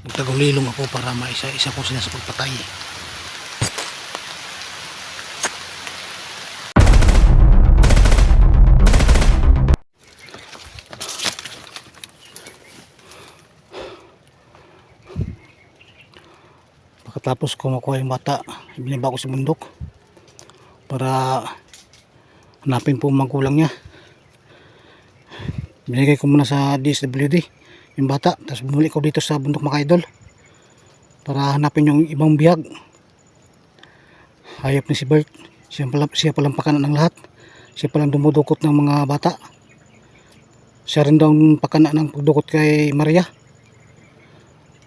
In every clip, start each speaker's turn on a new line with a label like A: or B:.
A: Magtagulilong ako para maisa-isa ko sila sa pagpatay. Pagkatapos ko makuha yung bata, binaba ko sa bundok para hanapin po ang magulang niya. Binigay ko muna sa DSWD yung bata, tapos bumuli ko dito sa bundok mga idol para hanapin yung ibang biyag. Hayop ni si Bert, siya, pala, siya palang pakanan ng lahat. Siya palang dumudukot ng mga bata. Siya rin daw pakana ng pagdukot kay Maria.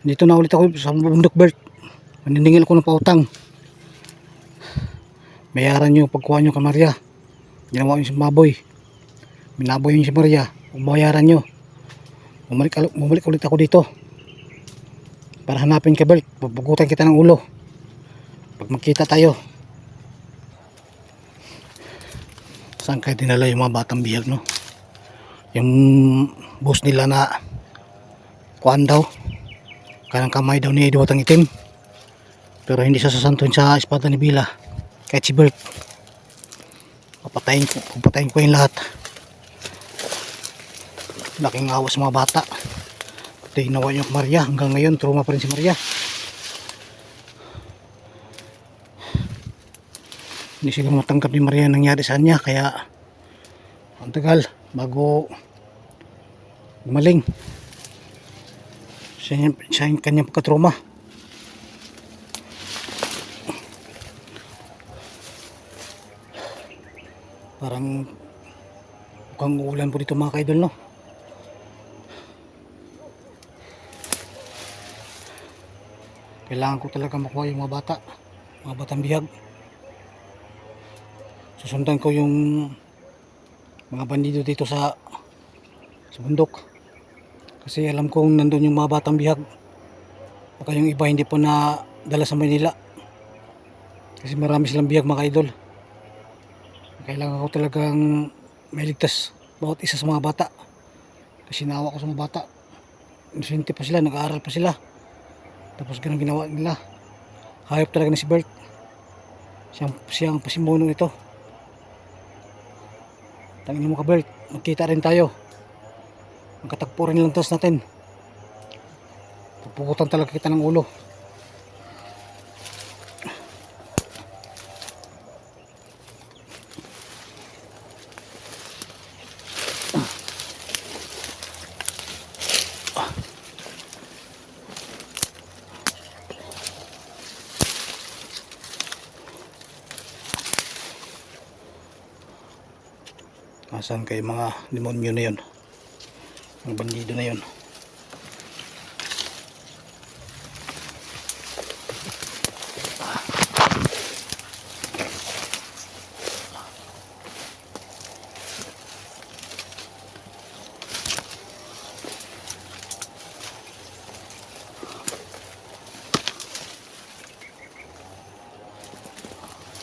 A: Dito na ulit ako sa bundok Bert. Maniningil ako ng pautang. Bayaran nyo pagkuha nyo kay Maria. Ginawa nyo si Maboy. Minaboy nyo si Maria. Bayaran nyo. Bumalik, al- bumalik ulit ako dito. Para hanapin kay Bert. Pupugutan kita ng ulo. Pag magkita tayo. Saan kayo dinala yung mga batang bihag no? Yung boss nila na kuan daw. Kanang kamay daw ni Diwatang Itim. Pero hindi siya sa espada ni Bila. Kahit si Bert. Papatayin ko, papatayin ko yung lahat. Laking awa sa mga bata. Pati ginawa niyo Maria. Hanggang ngayon, trauma pa rin si Maria. Hindi sila matanggap ni Maria ang nangyari sa kanya. Kaya, ang tagal, bago gumaling. Siya, siya yung kanyang pagkatrauma. Parang mukhang uulan po dito mga kaidol no. Kailangan ko talaga makuha yung mga bata. Mga batang bihag. Susundan ko yung mga bandido dito sa sa bundok. Kasi alam kong nandun yung mga batang bihag. Baka yung iba hindi po na dala sa Manila. Kasi marami silang bihag mga idol. Kailangan ko talagang mailigtas bawat isa sa mga bata. Kasi nawa ko sa mga bata. Inosente pa sila, nag-aaral pa sila. Tapos ganun ginawa nila. Hayop talaga ni si Bert. Siyang, siyang pasimuno nito. Tangin mo ka Bert, magkita rin tayo. Magkatagpo rin lang tas natin. Pupukutan talaga kita ng ulo. Asan kay mga demonyo na yun? Mga bandido na yun.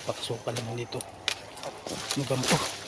A: Pakasukan naman dito. Ano ba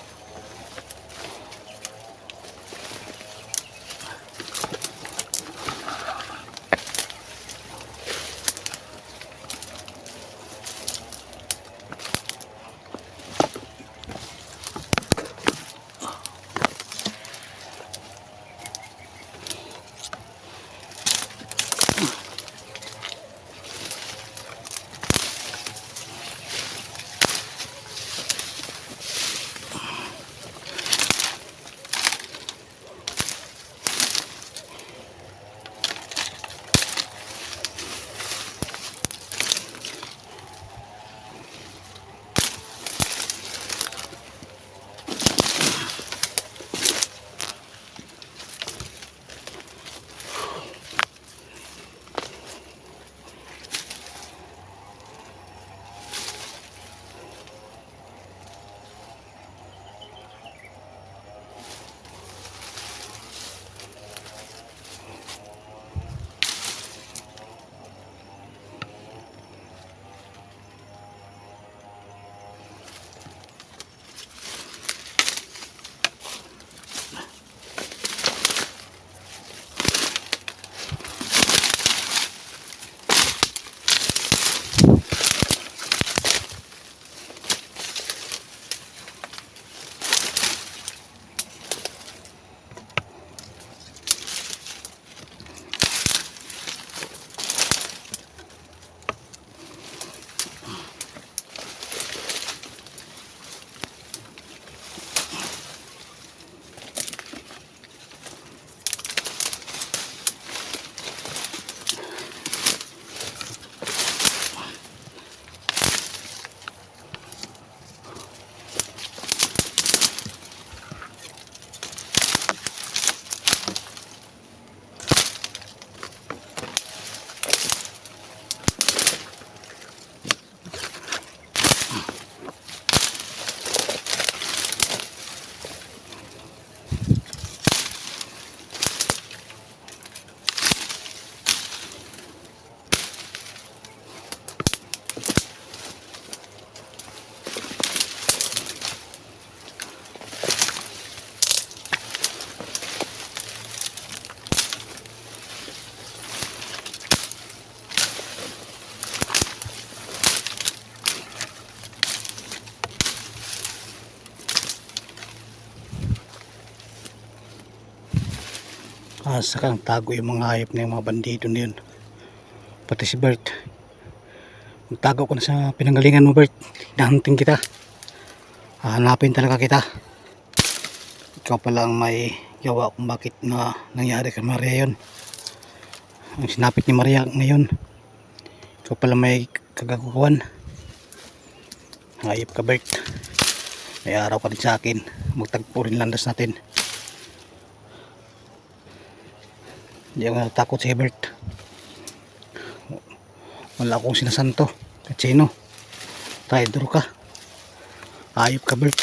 A: Ah, saka ang tago yung mga hayop na yung mga bandido na yun. Pati si Bert. Magtago ko na sa pinanggalingan mo Bert. Nahanting kita. Hahanapin talaga kita. Ikaw pala ang may gawa kung bakit na nangyari kay Maria yun. Ang sinapit ni Maria ngayon. Ikaw pala may kagaguhan. Hayop ka Bert. May araw ka din sa akin. Magtagpo rin landas natin. Hindi ako natakot si Hebert. Wala akong sinasanto. Kahit sino. Traitor ka. Ayop ka, Bert.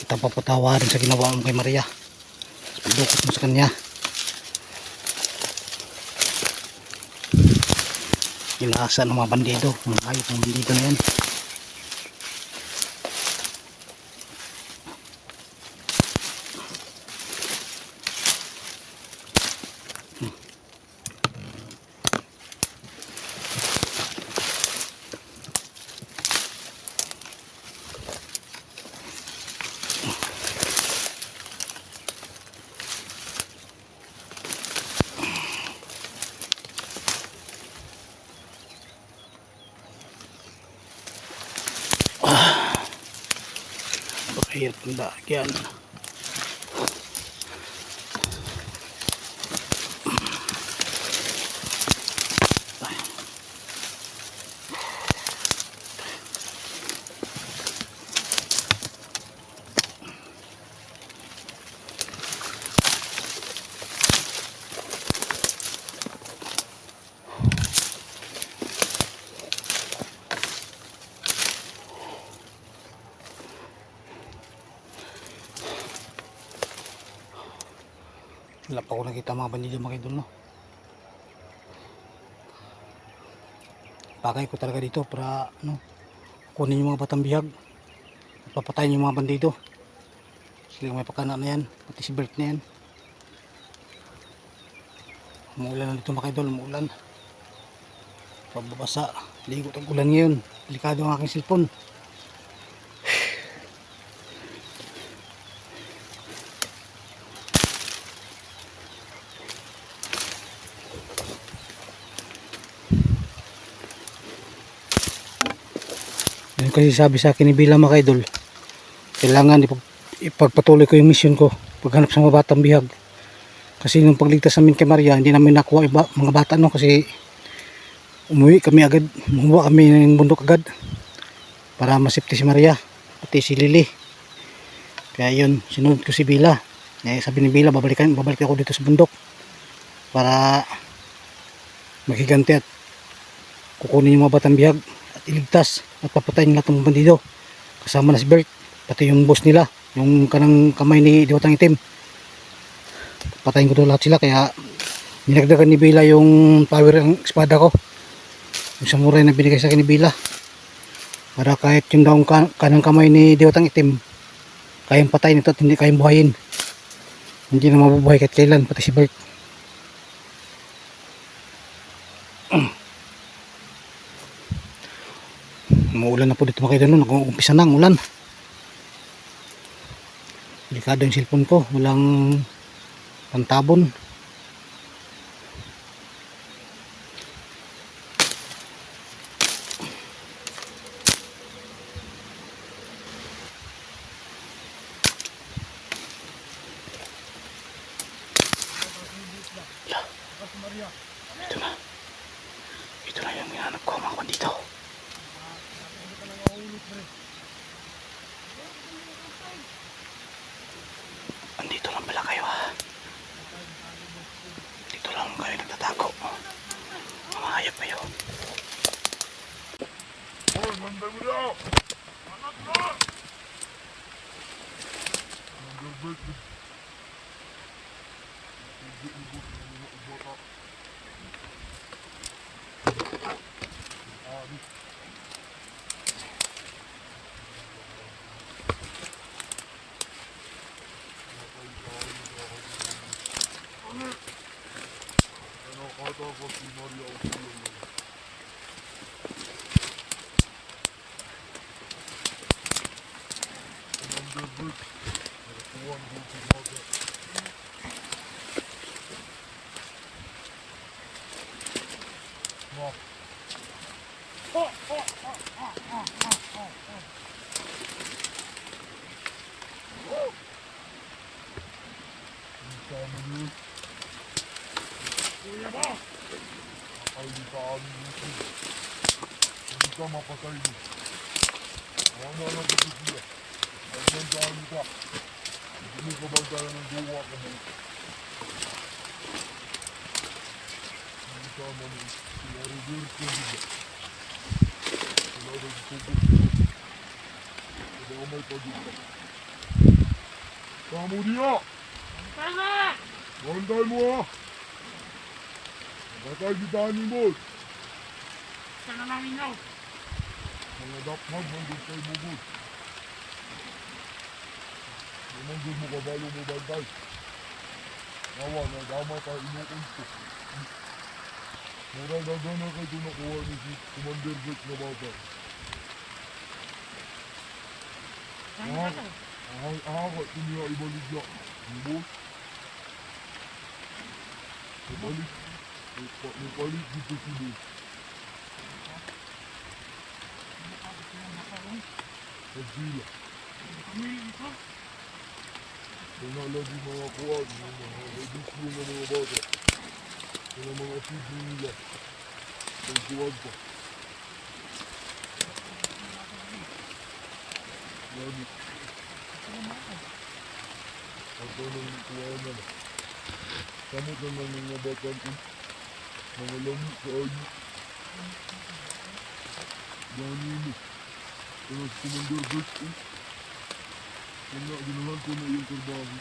A: Kita papatawarin sa ginawa mo kay Maria. Pagdukot mo sa kanya. Inaasa ng mga bandido. Mga ayop ng bandido na yan. Vietnam. Pa ako nakita mga bandido mga idol no. Pakay ko talaga dito para ano, kunin yung mga batang bihag. At papatayin yung mga bandido. Sila may pakana na yan. Pati si Bert na yan. Umuulan na dito mga idol. Umuulan. Pababasa. Ligot ang ulan ngayon. Delikado ang aking cellphone. Yan kasi sabi sa akin ni Bila mga idol, kailangan ipag, ipagpatuloy ko yung mission ko, paghanap sa mga batang bihag. Kasi nung pagligtas namin kay Maria, hindi namin nakuha iba, mga bata no kasi umuwi kami agad, umuwi kami ng bundok agad para masipti si Maria, pati si Lily. Kaya yun, sinunod ko si Bila. Eh, sabi ni Bila, babalikan, babalik ako dito sa bundok para makiganti at kukunin yung mga batang bihag iligtas. At papatayin lahat ng bandido. Kasama na si Bert pati yung boss nila yung kanang kamay ni Diwatang Itim. Patayin ko doon lahat sila kaya ninagdagan ni Bila yung power ng espada ko. Yung samurai na binigay sa akin ni Bila. Para kahit yung daong kan kanang kamay ni Diwatang Itim kayang patayin ito at hindi kayang buhayin. Hindi na mabubuhay kahit kailan pati si Bert Umuulan na po dito mga kaibigan. Nag-uumpisa na ang ulan. Delikado yung cellphone ko. Walang pantabon. Holen wir den wieder auf. Alter, was die Mali aussieht. the book. One book is not there. Bon. Oh, oh, oh,
B: oh, oh, oh, oh, oh. Woo! Encore un minute.
C: Oui, bon.
B: Ah, il est pas à lui. Il est comme un pantalon. Non, non, non, c'est tout. Amin dito. Hindi ka mapatay mo. Ano na lang kasi siya. Ay, tandaan ka. Hindi mo ka bantayan ng gawa ka mo. Hindi ka man sila Roberto, di ba? Sila nagtubog sila. Kaya may pagkita. Kamu dia! Bandai mo ah! Bakay di tani mo!
C: Sana namin nyo.
B: Mga dakmag, manggod kay mugod. Manggod mo kabalo mo bantay. Nawa, nadama ka inuun ko. Mura gagana kay ito nakuha ni si Commander Vic na bata.
C: Saan ba to?
B: Ahang ahang at niya ibalik niya. Mo? Ibalik. Ibalik dito si Mo. Nagsila.
C: Kami ito.
B: Kaya lagi mga kuwan, yung mga edisyon ng mga bata. Yung mga asidyo nila. Kaya kuwan pa. Lagi. Ako nang kuwan na na. Samot na ng mga bata ko. Mga lami sa ayo. Gani mo. Kaya si Commander Ginahan ko na yung trabaho.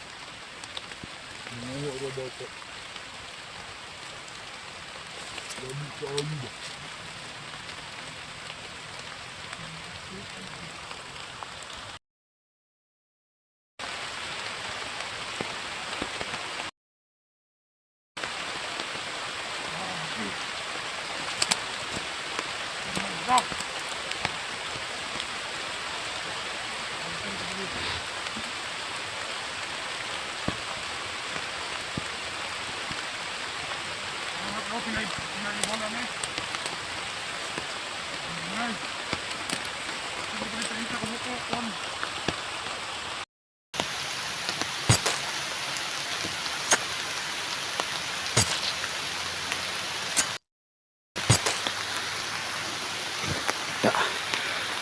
B: Nangawa ka bata. Lami sa ayo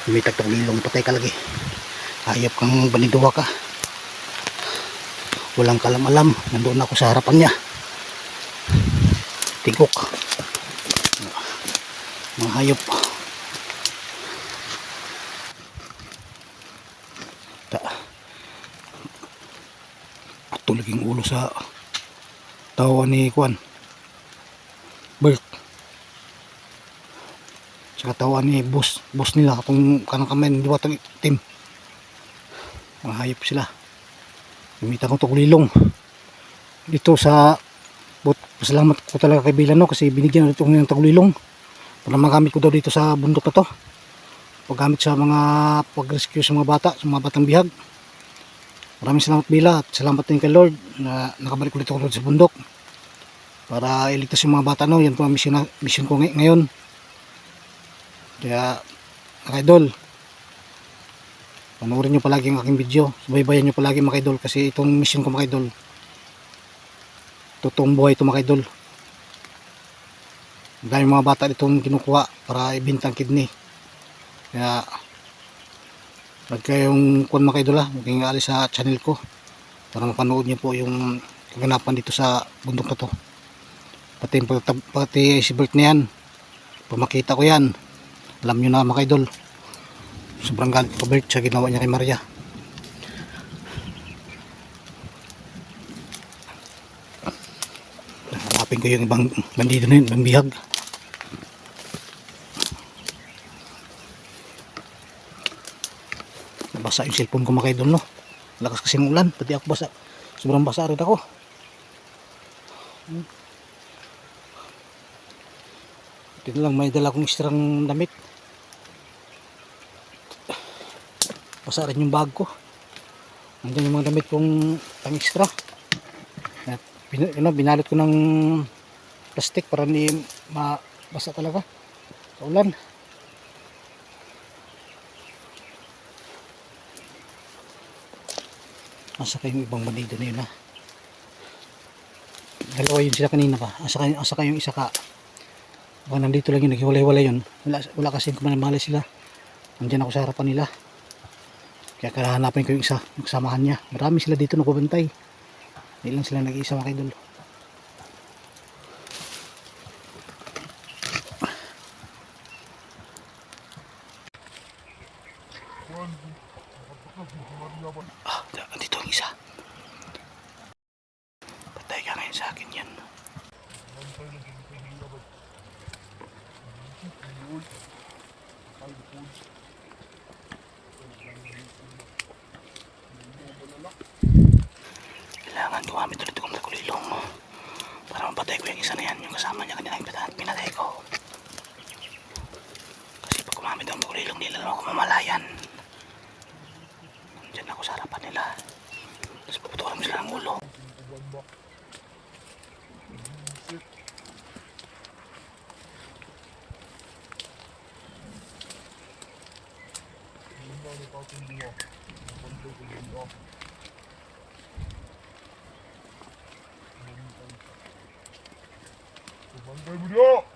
A: May tagtong lilong patay ka lagi. Ayop kang baniduwa ka. Walang kalam-alam. Nandoon ako sa harapan niya. Tigok. Mga hayop. Ta. At tulaging ulo sa tawa ni Kwan. Bert. Sa katawan ni boss. Boss nila kung kanang kamay di ba tag team mga hayop sila. Gamitan ko tugulilong dito sa but pasalamat ko talaga kay Bilano kasi binigyan ulit ng tagulilong. Para magamit ko daw dito sa bundok na to. Paggamit sa mga pag-rescue sa mga bata sa mga batang bihag. Maraming salamat Bila at salamat din kay Lord na nakabalik ulit ako sa bundok. Para iligtas yung mga bata no? Yan po ang mission, mission ko ngay- ngayon kaya, mga panoorin nyo palagi ang aking video. Subaybayan nyo palagi mga kasi itong mission ko mga idol. Totoong buhay ito mga idol. Dami mga bata itong kinukuha para ibintang kidney. Kaya, wag kayong kuwan mga idol ha, huwag kayong alis sa channel ko para mapanood nyo po yung kaganapan dito sa bundok na to. Pati, pati, pati Bert na yan, pamakita ko yan alam nyo na mga idol. Sobrang galit ko Bert sa ginawa niya kay Maria. Hanapin ko yung ibang bandido na yun ibang bihag. Nabasa yung cellphone ko mga idol no? Lakas kasi ng ulan pati ako basa. Sobrang basa rin ako. Ito lang may dala kong extrang damit. Nakapasa rin yung bag ko. Nandiyan yung mga damit kong pang extra. At bin, ano, binalot ko ng plastic para hindi mabasa talaga. Sa ulan. Asa kayong ibang bandido na yun ha. Dalawa yun sila kanina pa. Asa kayong, asa kayong isa ka. Baka nandito lang yun. Naghiwalay-walay yun. Wala, wala kasi kumanamali sila. Nandiyan ako sa harapan nila kaya kahanapin ko yung isa yung kasamahan niya. Marami sila dito nakubantay hindi lang sila nag-iisa mga idol. Ah, dito ang isa. 뭐
B: 인간이 빠진 거 먼저 보는 거 먼저 부려